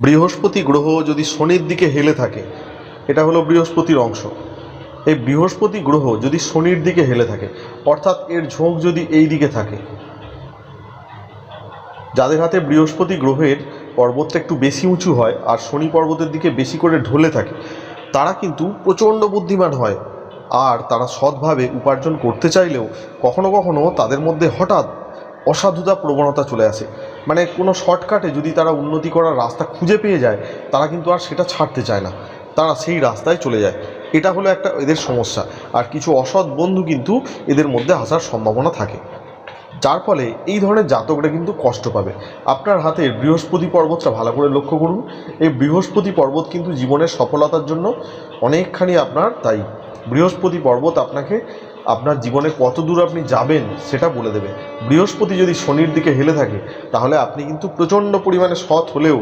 বৃহস্পতি গ্রহ যদি শনির দিকে হেলে থাকে, এটা হলো বৃহস্পতির অংশ। এই বৃহস্পতি গ্রহ যদি শনির দিকে হেলে থাকে, অর্থাৎ এর ঝোঁক যদি এই দিকে থাকে, যাদের হাতে বৃহস্পতি গ্রহের পর্বতটা একটু বেশি উঁচু হয় আর শনি পর্বতের দিকে বেশি করে ঢলে থাকে, তারা কিন্তু প্রচণ্ড বুদ্ধিমান হয়। আর তারা সৎভাবে উপার্জন করতে চাইলেও কখনো কখনো তাদের মধ্যে হঠাৎ অসাধুতা প্রবণতা চলে আসে। মানে কোনো শর্টকাটে যদি তারা উন্নতি করার রাস্তা খুঁজে পেয়ে যায়, তারা কিন্তু আর সেটা ছাড়তে চায় না। তারা সেই রাস্তায় চলে যায়। এটা হলো একটা এদের সমস্যা। আর কিছু অসৎ বন্ধু কিন্তু এদের মধ্যে আসার সম্ভাবনা থাকে। যার ফলে এই ধরনের জাতকরা কিন্তু কষ্ট পাবে। আপনার হাতে বৃহস্পতি পর্বতটা ভালো করে লক্ষ্য করুন। এই বৃহস্পতি পর্বত কিন্তু জীবনের সফলতার জন্য অনেকখানি আপনার তাই বৃহস্পতি পর্বত আপনাকে আপনার জীবনে কত দূর আপনি যাবেন সেটা বলে দেবে। বৃহস্পতি যদি শনির দিকে হেলে থাকে, তাহলে আপনি কিন্তু প্রচণ্ড পরিমাণে সৎ হলেও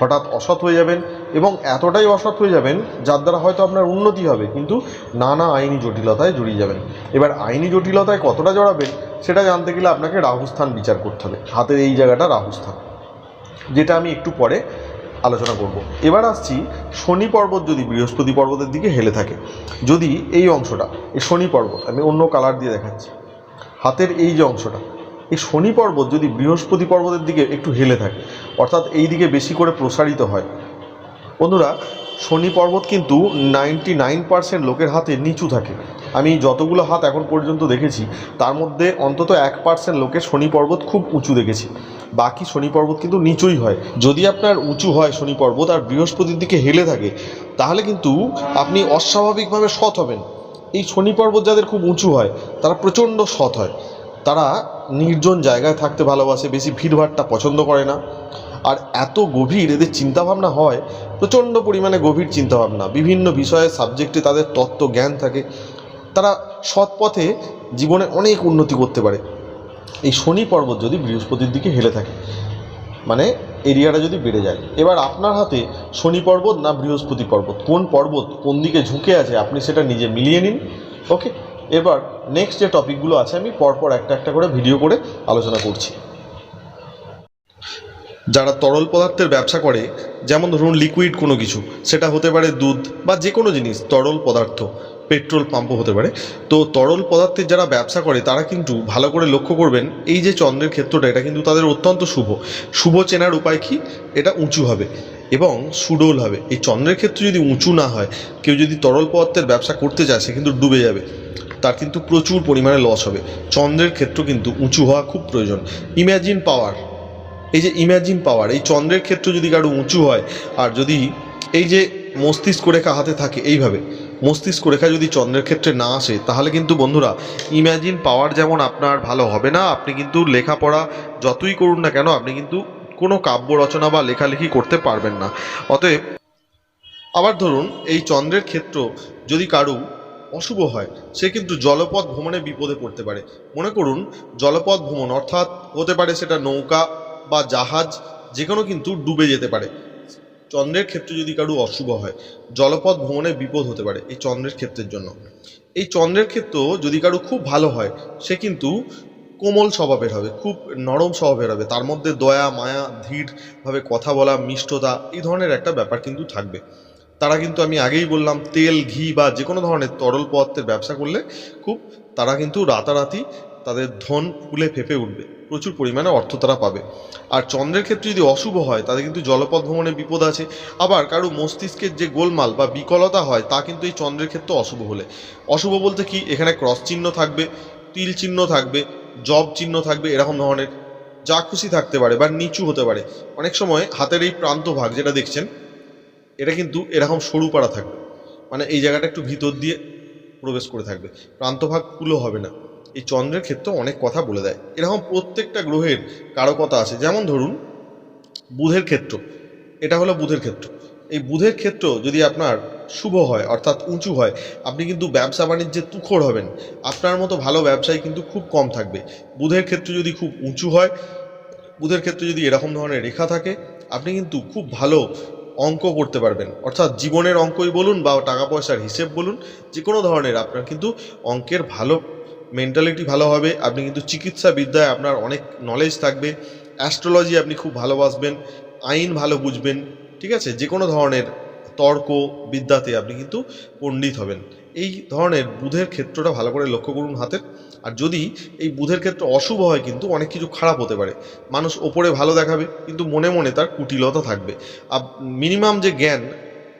হঠাৎ অসৎ হয়ে যাবেন এবং এতটাই অসৎ হয়ে যাবেন, যার দ্বারা হয়তো আপনার উন্নতি হবে, কিন্তু নানা আইনি জটিলতায় জড়িয়ে যাবেন। এবার আইনি জটিলতায় কতটা জড়াবেন, সেটা জানতে গেলে আপনাকে রাহুস্থান বিচার করতে হবে। হাতের এই জায়গাটা রাহুস্থান। যেটা আমি একটু পরে আলোচনা করব। এবার আসছি শনি পর্বত যদি বৃহস্পতি পর্বতের দিকে হেলে থাকে। যদি এই অংশটা, এই শনি পর্বত, আমি অন্য কালার দিয়ে দেখাচ্ছি। হাতের এই যে অংশটা, এই শনি পর্বত যদি বৃহস্পতি পর্বতের দিকে একটু হেলে থাকে, অর্থাৎ এই দিকে বেশি করে প্রসারিত হয়, বন্ধুরা, শনি পর্বত কিন্তু নাইনটি নাইন পার্সেন্ট লোকের হাতে নিচু থাকে। আমি যতগুলো হাত এখন পর্যন্ত দেখেছি, তার মধ্যে অন্তত এক পার্সেন্ট লোকের শনি পর্বত খুব উঁচু দেখেছি। বাকি শনি পর্বত কিন্তু নিচুই হয়। যদি আপনার উঁচু হয় শনি পর্বত আর বৃহস্পতির দিকে হেলে থাকে, তাহলে কিন্তু আপনি অস্বাভাবিকভাবে সৎ হবেন। এই শনি পর্বত যাদের খুব উঁচু হয়, তারা প্রচণ্ড সৎ হয়। তারা নির্জন জায়গায় থাকতে ভালোবাসে, বেশি ভিড়ভাট্টা পছন্দ করে না। আর এত গভীর এদের চিন্তাভাবনা হয়, প্রচণ্ড পরিমাণে গভীর চিন্তাভাবনা। বিভিন্ন বিষয়ে, সাবজেক্টে তাদের তত্ত্ব, জ্ঞান থাকে। তারা সৎ পথে জীবনে অনেক উন্নতি করতে পারে। এই শনি পর্বত যদি বৃহস্পতির দিকে হেলে থাকে মানে এরিয়াটা যদি বেড়ে যায়, এবার আপনার হাতে শনি পর্বত না বৃহস্পতি পর্বত? কোন পর্বত কোন দিকে ঝুঁকে আছে আপনি সেটা নিজে মিলিয়ে নিন ওকে এবার নেক্সট যে টপিকগুলো আছে, আমি পরপর একটা একটা করে ভিডিও করে আলোচনা করছি। যারা তরল পদার্থের ব্যবসা করে, যেমন ধরুন লিকুইড কোনো কিছু, সেটা হতে পারে দুধ বা যে কোনো জিনিস, তরল পদার্থ পেট্রোল পাম্পও হতে পারে। তো তরল পদার্থের যারা ব্যবসা করে, তারা কিন্তু ভালো করে লক্ষ্য করবেন, এই যে চন্দ্রের ক্ষেত্রটা, এটা কিন্তু তাদের অত্যন্ত শুভ। শুভ চেনার উপায় কি? এটা উঁচু হবে এবং সুডোল হবে। এই চন্দ্রের ক্ষেত্র যদি উঁচু না হয়, কেউ যদি তরল পদার্থের ব্যবসা করতে চায়, সে কিন্তু ডুবে যাবে। তার কিন্তু প্রচুর পরিমাণে লস হবে। চন্দ্রের ক্ষেত্র কিন্তু উঁচু হওয়া খুব প্রয়োজন। ইম্যাজিন পাওয়ার এই যে ইম্যাজিন পাওয়ার এই চন্দ্রের ক্ষেত্র যদি কারও উঁচু হয়, আর যদি এই যে মস্তিষ্ক রেখা হাতে থাকে এইভাবে, মস্তিষ্ক রেখা যদি চন্দ্রের ক্ষেত্রে না আসে, তাহলে কিন্তু বন্ধুরা ইম্যাজিন পাওয়ার যেমন আপনার ভালো হবে না, আপনি কিন্তু লেখাপড়া যতই করুন না কেন, আপনি কিন্তু কোনো কাব্য রচনা বা লেখালেখি করতে পারবেন না। অতএব, আবার ধরুন, এই চন্দ্রের ক্ষেত্র যদি কারু অশুভ হয়, সে কিন্তু জলপথ ভ্রমণে বিপদে পড়তে পারে। মনে করুন, জলপথ ভ্রমণ অর্থাৎ হতে পারে সেটা নৌকা বা জাহাজ যে কোনো কিন্তু ডুবে যেতে পারে। চন্দ্রের ক্ষেত্রে যদি কারু অশুভ হয়, জলপথ ভ্রমণে বিপদ হতে পারে এই চন্দ্রের ক্ষেত্রের জন্য। এই চন্দ্রের ক্ষেত্র যদি কারু খুব ভালো হয়, সে কিন্তু কোমল স্বভাবের হবে, খুব নরম স্বভাবের হবে। তার মধ্যে দয়া, মায়া, ধীরভাবে কথা বলা, মিষ্টতা, এই ধরনের একটা ব্যাপার কিন্তু থাকবে। তারা কিন্তু আমি আগেই বললাম, তেল, ঘি বা যে কোনো ধরনের তরল পদার্থের ব্যবসা করলে খুব তারা কিন্তু রাতারাতি তাদের ধন ফুলে ফেপে উঠবে। প্রচুর পরিমাণে অর্থ তারা পাবে। আর চন্দ্রের ক্ষেত্রে যদি অশুভ হয় তাদের কিন্তু জলপথ ভ্রমণে বিপদ আছে। আবার কারও মস্তিষ্কের যে গোলমাল বা বিকলতা হয়, তা কিন্তু এই চন্দ্রের ক্ষেত্রে অশুভ হলে। অশুভ বলতে কি? এখানে ক্রস চিহ্ন থাকবে, তিল চিহ্ন থাকবে, জব চিহ্ন থাকবে, এরকম ধরনের যা খুশি থাকতে পারে বা নিচু হতে পারে। অনেক সময় হাতের এই প্রান্ত ভাগ যেটা দেখছেন, এটা কিন্তু এরকম সরু পাড়া থাকবে। মানে এই জায়গাটা একটু ভিতর দিয়ে প্রবেশ করে থাকবে। প্রান্তভাগ কুলো হবে না। এই চন্দ্রের ক্ষেত্রে অনেক কথা বলে দেয়। এরকম প্রত্যেকটা গ্রহের কারও কথা আছে। যেমন ধরুন, বুধের ক্ষেত্র। এটা হলো বুধের ক্ষেত্র। এই বুধের ক্ষেত্র যদি আপনার শুভ হয়, অর্থাৎ উঁচু হয়, আপনি কিন্তু ব্যবসা বাণিজ্যে তুখর হবেন। আপনার মতো ভালো ব্যবসায়ী কিন্তু খুব কম থাকবে। বুধের ক্ষেত্র যদি খুব উঁচু হয়, বুধের ক্ষেত্রে যদি এরকম ধরনের রেখা থাকে, আপনি কিন্তু খুব ভালো অঙ্ক করতে পারবেন। অর্থাৎ জীবনের অঙ্কই বলুন বা টাকা পয়সার হিসেব বলুন যে কোনো ধরনের আপনার কিন্তু অঙ্কের ভালো মেন্টালিটি ভালো হবে, আপনি কিন্তু চিকিৎসা বিদ্যায় আপনার অনেক নলেজ থাকবে অ্যাস্ট্রোলজি আপনি খুব ভালোবাসবেন, আইন ভালো বুঝবেন, ঠিক আছে? যে কোনো ধরনের তর্ক, বিদ্যাতে আপনি কিন্তু পণ্ডিত হবেন। এই ধরনের বুধের ক্ষেত্রটা ভালো করে লক্ষ্য করুন হাতের। আর যদি এই বুধের ক্ষেত্র অশুভ হয় কিন্তু অনেক কিছু খারাপ হতে পারে। মানুষ ওপরে ভালো দেখাবে, কিন্তু মনে মনে তার কুটিলতা থাকবে। আর মিনিমাম যে জ্ঞান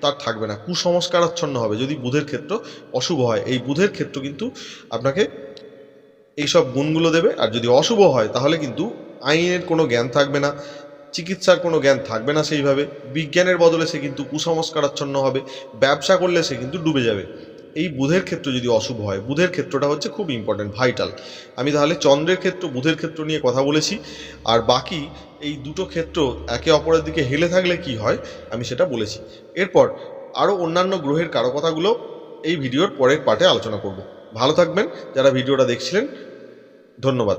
তার থাকবে না কুসংস্কারাচ্ছন্ন হবে যদি বুধের ক্ষেত্র অশুভ হয়। এই বুধের ক্ষেত্র কিন্তু আপনাকে এইসব গুণগুলো দেবে, আর যদি অশুভ হয় তাহলে কিন্তু আইনের কোনো জ্ঞান থাকবে না, চিকিৎসার কোনো জ্ঞান থাকবে না সেইভাবে। বিজ্ঞানের বদলে সে কিন্তু কুসংস্কারাচ্ছন্ন হবে, ব্যবসা করলে সে কিন্তু ডুবে যাবে। এই বুধের ক্ষেত্র যদি অশুভ হয়, বুধের ক্ষেত্রটা হচ্ছে খুব ইম্পর্ট্যান্ট ভাইটাল আমি তাহলে চন্দ্রের ক্ষেত্র, বুধের ক্ষেত্র নিয়ে কথা বলেছি, আর বাকি এই দুটো ক্ষেত্র একে অপরের দিকে হেলে থাকলে কি হয়, আমি সেটা বলেছি। এরপর আরও অন্যান্য গ্রহের কারও কথাগুলো এই ভিডিওর পরের পার্টে আলোচনা করব। ভালো থাকবেন, যারা ভিডিওটা দেখছিলেন, ধন্যবাদ।